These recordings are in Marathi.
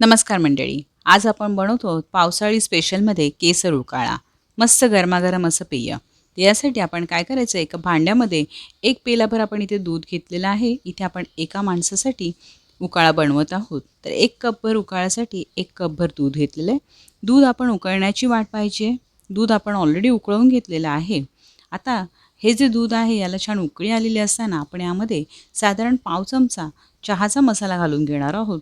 नमस्कार मंडळी. आज आपण बनवतो आहोत पावसाळी स्पेशलमध्ये केसर उकाळा. मस्त गरमागरम असं पेय. यासाठी आपण काय करायचं एका भांड्यामध्ये एक पेलाभर आपण इथे दूध घेतलेलं आहे. इथे आपण एका माणसासाठी उकाळा बनवत आहोत. तर एक कपभर उकाळासाठी एक कपभर दूध घेतलेलं आहे. दूध आपण उकळण्याची वाट पाहिजे. दूध आपण ऑलरेडी उकळवून घेतलेलं आहे. आता हे जे दूध आहे याला छान उकळी आलेली असताना आपण यामध्ये साधारण पाव चमचा चहाचा मसाला घालून घेणार आहोत.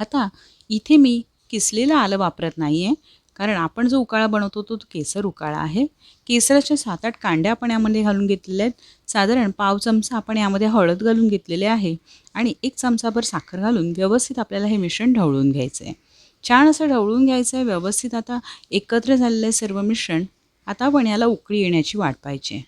आता इथे मी किसलेलं आलं वापरत नाही आहे कारण आपण जो उकाळा बनवतो तो तो केसर उकाळा आहे. केसराच्या सात आठ कांड्या आपण यामध्ये घालून घेतलेल्या आहेत. साधारण पाव चमचा आपण यामध्ये हळद घालून घेतलेले आहे आणि एक चमचाभर साखर घालून व्यवस्थित आपल्याला हे मिश्रण ढवळून घ्यायचं आहे छान असं ढवळून घ्यायचं आहे व्यवस्थित आता एकत्र झालेलं आहे सर्व मिश्रण. आता आपण याला उकळी येण्याची वाट पाहिजे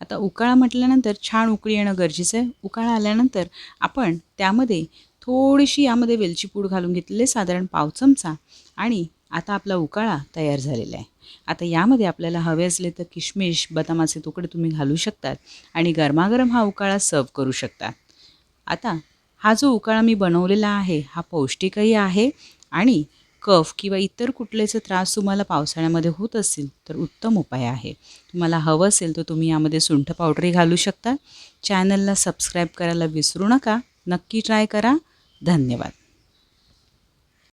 आता उकाळा म्हटल्यानंतर छान उकळी येणं गरजेचं आहे. उकाळा आल्यानंतर आपण त्यामध्ये थोडीशी यामध्ये वेलची पूड घालून घेतलेले साधारण पाव चमचा आणि आता आपला उकाळा तयार झालेला आहे. आता यामध्ये आपल्याला हवे असले तर किशमिश बदामाचे तुकडे तुम्ही घालू शकतात आणि गरमागरम हा उकाळा सर्व करू शकतात आता हा जो उकाळा मी बनवलेला आहे हा पौष्टिकही आहे आणि कफ किंवा इतर कुठलेचे त्रास तुम्हाला पावसाळ्यामध्ये होत असतील तर उत्तम उपाय आहे. तुम्हाला हवं असेल तर तुम्ही यामध्ये सुंठ पावडरही घालू शकता. चॅनलला सबस्क्राईब करायला विसरू नका. नक्की ट्राय करा. धन्यवाद.